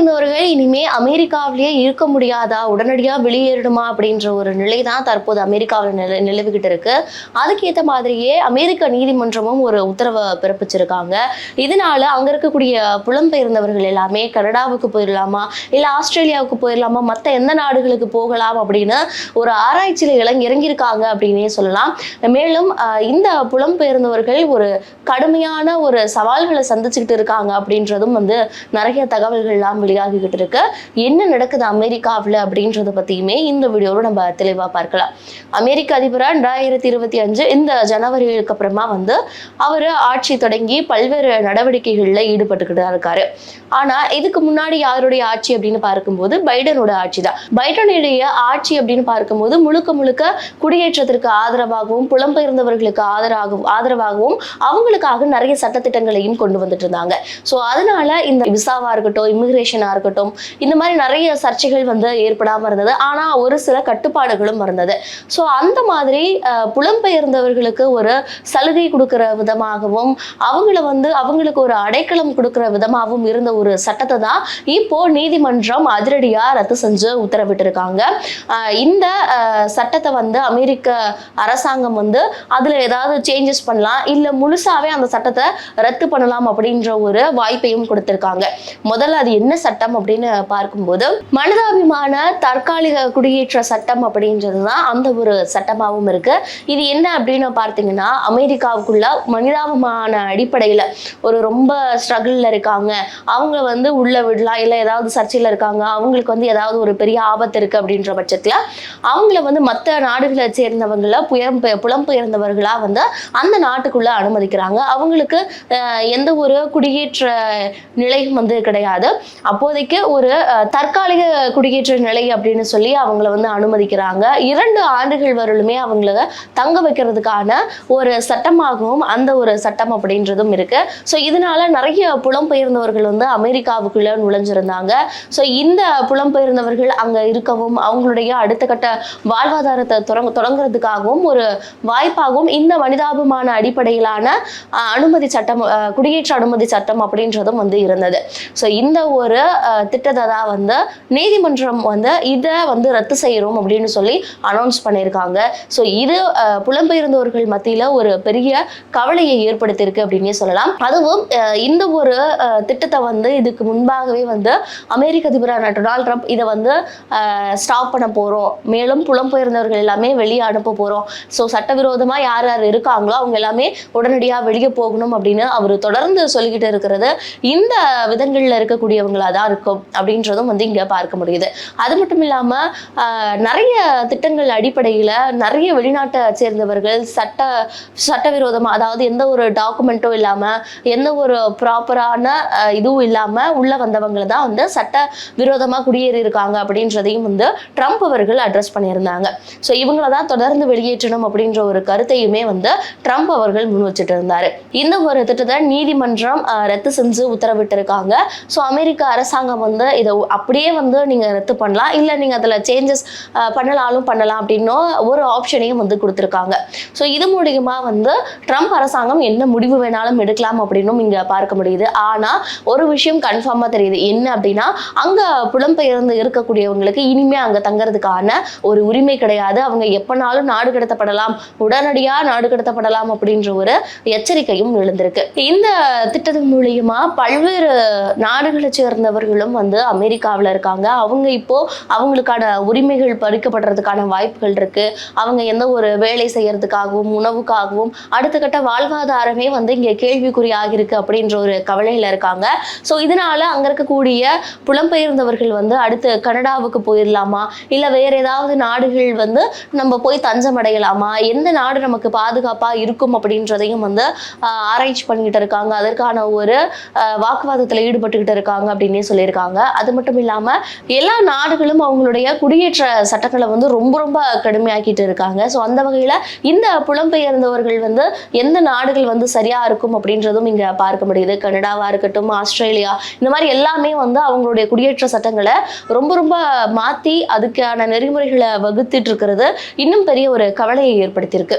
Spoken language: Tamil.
இருந்தவர்கள் இனிமே அமெரிக்காவிலேயே இருக்க முடியாதா? உடனடியா வெளியேறணுமா? அப்படின்ற ஒரு நிலை தான் தற்போது அமெரிக்காவில் நில நிலவுகிட்டு இருக்கு. அதுக்கேற்ற மாதிரியே அமெரிக்க நீதிமன்றமும் ஒரு உத்தரவை பிறப்பிச்சிருக்காங்க. இதனால அங்க இருக்கக்கூடிய புலம்பெயர்ந்தவர்கள் எல்லாமே கனடாவுக்கு போயிடலாமா இல்ல ஆஸ்திரேலியாவுக்கு போயிடலாமா மற்ற எந்த நாடுகளுக்கு போகலாம் அப்படின்னு ஒரு ஆராய்ச்சியில இளங்க இறங்கியிருக்காங்க அப்படின்னே சொல்லலாம். மேலும் இந்த புலம்பெயர்ந்தவர்கள் ஒரு கடுமையான ஒரு சவால்களை சந்திச்சுக்கிட்டு இருக்காங்க அப்படின்றதும் வந்து நிறைய தகவல்கள்லாம் வெளியாகிக்கிட்டு இருக்கு என்ன நடக்குது அமெரிக்காவில் அப்படின்றத பற்றியுமே இந்த வீடியோவில் நம்ம தெளிவாக பார்க்கலாம். அமெரிக்க அதிபராக ரெண்டாயிரத்தி இருபத்தி அஞ்சு இந்த ஜனவரிக்கு அப்புறமா வந்து அவர் ஆட்சி தொடங்கி பல்வேறு நடவடிக்கைகளில் ஈடுபட்டுக்கிட்டு தான் இருக்காரு. ஆனால் இதுக்கு முன்னாடி யாருடைய ஆட்சி அப்படின்னு பார்க்கும்போது பைடனோட ஆட்சி தான். பைடனுடைய ஆட்சி அப்படின்னு பார்க்கும்போது முழுக்க முழுக்க குடியேற்றத்திற்கு ஆதரவாகவும் புலம்பெயர்ந்தவர்களுக்கு ஆதரவாகவும் ஆதரவாகவும் அவங்களுக்காக நிறைய சட்டத்திட்டங்களையும் கொண்டு வந்துட்டு இருந்தாங்க. ஸோ அதனால இந்த விசாவா இருக்கட்டும் இமிகிரேஷன் இருக்கட்டும் இந்த மாதிரி நிறைய சர்ச்சைகள் வந்து ஏற்படாம இருந்தது. ஆனா ஒரு சில கட்டுப்பாடுகளும் இருந்தது. ஸோ அந்த மாதிரி புலம்பெயர்ந்தவர்களுக்கு ஒரு சலுகை கொடுக்கிற விதமாகவும் அவங்கள வந்து அவங்களுக்கு ஒரு அடைக்கலம் கொடுக்குற விதமாகவும் இருந்த ஒரு சட்டத்தை தான் இப்போ நீதிமன்றம் அதிரடியா ரத்து செஞ்சு உத்தரவிட்டிருக்காங்க. இந்த சட்டத்தை வந்து அமெரிக்க அரசாங்கம் வந்து அதுல ஏதாவது சேஞ்சஸ் பண்ணலாம் இல்ல முழுசாவே அந்த சட்டத்தை ரத்து பண்ணலாம் அப்படின்ற ஒரு வாய்ப்பையும் கொடுத்திருக்காங்க. முதல்ல அது என்ன சட்டம் அப்படின்னு பார்க்கும்போது மனிதாபிமான தற்காலிக குடியேற்ற சட்டம் அப்படின்றது தான் அந்த ஒரு சட்டமாகவும் இருக்கு. இது என்ன அப்படின்னு பார்த்தீங்கன்னா அமெரிக்காவுக்குள்ள மனிதாபிமான அடிப்படையில் ஒரு ரொம்ப ஸ்ட்ரகிளில் இருக்காங்க. அவங்க வந்து உள்ள விடலாம் இல்லை ஏதாவது சர்ச்சையில் இருக்காங்க அவங்களுக்கு வந்து ஏதாவது ஒரு பெரிய ஆபத்து இருக்கு அப்படின்ற பட்சத்தில் அவங்கள வந்து மற்ற நாடுகளை சேர்ந்தவங்கள புயம் புலம்பெயர்ந்தவர்களா வந்து அந்த நாட்டுக்குள்ள அனுமதிக்கிறாங்க. அவங்களுக்கு எந்த ஒரு குடியேற்ற நிலையும் வந்து கிடையாது. அப்போதைக்கு ஒரு தற்காலிக குடியேற்ற நிலை அப்படின்னு சொல்லி அவங்கள வந்து அனுமதிக்கிறாங்க. இரண்டு ஆண்டுகள் வரலுமே அவங்கள தங்க வைக்கிறதுக்கான ஒரு சட்டமாகவும் அந்த ஒரு சட்டம் அப்படின்றதும் இருக்கு. ஸோ இதனால நிறைய புலம்பெயர்ந்தவர்கள் வந்து அமெரிக்காவுக்குள்ள நுழைஞ்சிருந்தாங்க. ஸோ இந்த புலம்பெயர்ந்தவர்கள் அங்க இருக்கவும் அவங்களுடைய அடுத்த கட்ட வாழ்வாதாரத்தை தொடங்க தொடங்குறதுக்காகவும் ஒரு வாய்ப்பாகவும் இந்த மனிதாபிமான அடிப்படையிலான அனுமதி சட்டம் குடியேற்ற அனுமதி சட்டம் அப்படின்றதும் வந்து இருந்தது. ஸோ இந்த ஒரு திட்டத்தை தான் வந்து நீதிமன்றம் வந்து இதை வந்து ரத்து செய்கிறோம் அப்படின்னு சொல்லி அனௌன்ஸ் பண்ணியிருக்காங்க. ஸோ இது புலம்பெயர்ந்தவர்கள் மத்தியில் ஒரு பெரிய கவலையை ஏற்படுத்தியிருக்கு அப்படின்னே சொல்லலாம். அதுவும் இந்த ஒரு திட்டத்தை வந்து இதுக்கு முன்பாகவே வந்து அமெரிக்க அதிபரான டொனால்ட் ட்ரம்ப் இதை வந்து ஸ்டாப் பண்ண போகிறோம் மேலும் புலம்பெயர்ந்தவர்கள் எல்லாமே வெளியே அனுப்ப போகிறோம் ஸோ சட்டவிரோதமாக யார் யார் இருக்காங்களோ அவங்க எல்லாமே உடனடியாக வெளியே போகணும் அப்படின்னு அவர் தொடர்ந்து சொல்லிக்கிட்டு இருக்கிறது. இந்த விதங்களில் இருக்கக்கூடியவங்களா தான் இருக்கும் அப்படின்றதும் வந்து இங்கே பார்க்க முடியுது. அது மட்டும் இல்லாமல் நிறைய திட்டங்கள் அடிப்படையில் நிறைய வெளிநாட்டை சேர்ந்தவர்கள் சட்ட சட்டவிரோதமாக அதாவது எந்த ஒரு டாக்குமெண்ட்டும் இல்லாமல் எந்த ஒரு ப்ராப்பரான இதுவும் இல்லாமல் உள்ளே வந்தவங்களை தான் வந்து சட்ட விரோதமாக குடியேறி இருக்காங்க அப்படின்றதையும் வந்து ட்ரம்ப் அவர்கள் அட்ரஸ் பண்ணியிருந்தாங்க. ஸோ இவங்கள தான் தொடர்ந்து வெளியேற்றணும் அப்படின்ற ஒரு கருத்தையுமே வந்து ட்ரம்ப் அவர்கள் முன் வச்சுட்டு இருந்தார். இந்த ஒரு திட்டத்தை நீதிமன்றம் ரத்து செஞ்சு உத்தரவிட்டிருக்காங்க. ஸோ அமெரிக்க அரசாங்கம் வந்து இதை அப்படியே வந்து நீங்கள் ரத்து பண்ணலாம். இல்லை நீங்கள் அதில் சேஞ்சஸ் பண்ணலாலும் பண்ணலாம் அப்படின்னும் ஒரு ஆப்ஷனையும் வந்து கொடுத்துருக்காங்க. ஸோ இது மூலியமா வந்து ட்ரம்ப் அரசாங்கம் என்ன முடிவு வேணாலும் எடுக்கலாம் அப்படின்னும் இங்கே பார்க்க முடியுது. ஆனால் ஒரு விஷயம் கன்ஃபார்மாக தெரியுது. என்ன அப்படின்னா அங்கே புலம்பெயர்ந்து இருக்கக்கூடியவங்களுக்கு இனிமே அங்கே தங்குறதுக்கான ஒரு உரிமை கிடையாது. அவங்க எப்போனாலும் நாடு கடத்தப்படலாம். உடனடியாக நாடு கடத்தப்படலாம் அப்படின்ற ஒரு எச்சரிக்கையும் எழுந்திருக்கு. இந்த திட்டத்தின் மூலியமா பல்வேறு நாடுகளை சேர்ந்த சேர்ந்தவர்களும் வந்து அமெரிக்காவில் இருக்காங்க. அவங்க இப்போ அவங்களுக்கான உரிமைகள் பறிக்கப்படுறதுக்கான வாய்ப்புகள் இருக்கு. அவங்க எந்த ஒரு வேலை செய்யறதுக்காகவும் உணவுக்காகவும் அடுத்த கட்ட வாழ்வாதாரமே வந்து இங்கே கேள்விக்குறியாகிருக்கு அப்படின்ற ஒரு கவலையில் இருக்காங்க. ஸோ இதனால அங்க இருக்கக்கூடிய புலம்பெயர்ந்தவர்கள் வந்து அடுத்து கனடாவுக்கு போயிடலாமா? இல்லை வேற ஏதாவது நாடுகள் வந்து நம்ம போய் தஞ்சம் அடையலாமா? எந்த நாடு நமக்கு பாதுகாப்பாக இருக்கும் அப்படின்றதையும் வந்து ஆராய்ச்சி பண்ணிக்கிட்டு இருக்காங்க. அதற்கான ஒரு வாக்குவாதத்தில் ஈடுபட்டுக்கிட்டு இருக்காங்க அப்படின்னு சொல்லியிருக்காங்க. அது மட்டும் இல்லாம எல்லா நாடுகளும் அவங்களுடைய குடியேற்ற சட்டங்களை வந்து ரொம்ப ரொம்ப கடுமையாக்கிட்டு இருக்காங்க. ஸோ அந்த வகையில் இந்த புலம்பெயர்ந்தவர்கள் வந்து எந்த நாடுகள் வந்து சரியா இருக்கும் அப்படின்றதும் இங்க பார்க்க முடியுது. கனடாவா இருக்கட்டும் ஆஸ்திரேலியா இந்த மாதிரி எல்லாமே வந்து அவங்களுடைய குடியேற்ற சட்டங்களை ரொம்ப ரொம்ப மாத்தி அதுக்கான நெறிமுறைகளை வகுத்துட்டு இருக்கிறது இன்னும் பெரிய ஒரு கவலையை ஏற்படுத்தியிருக்கு.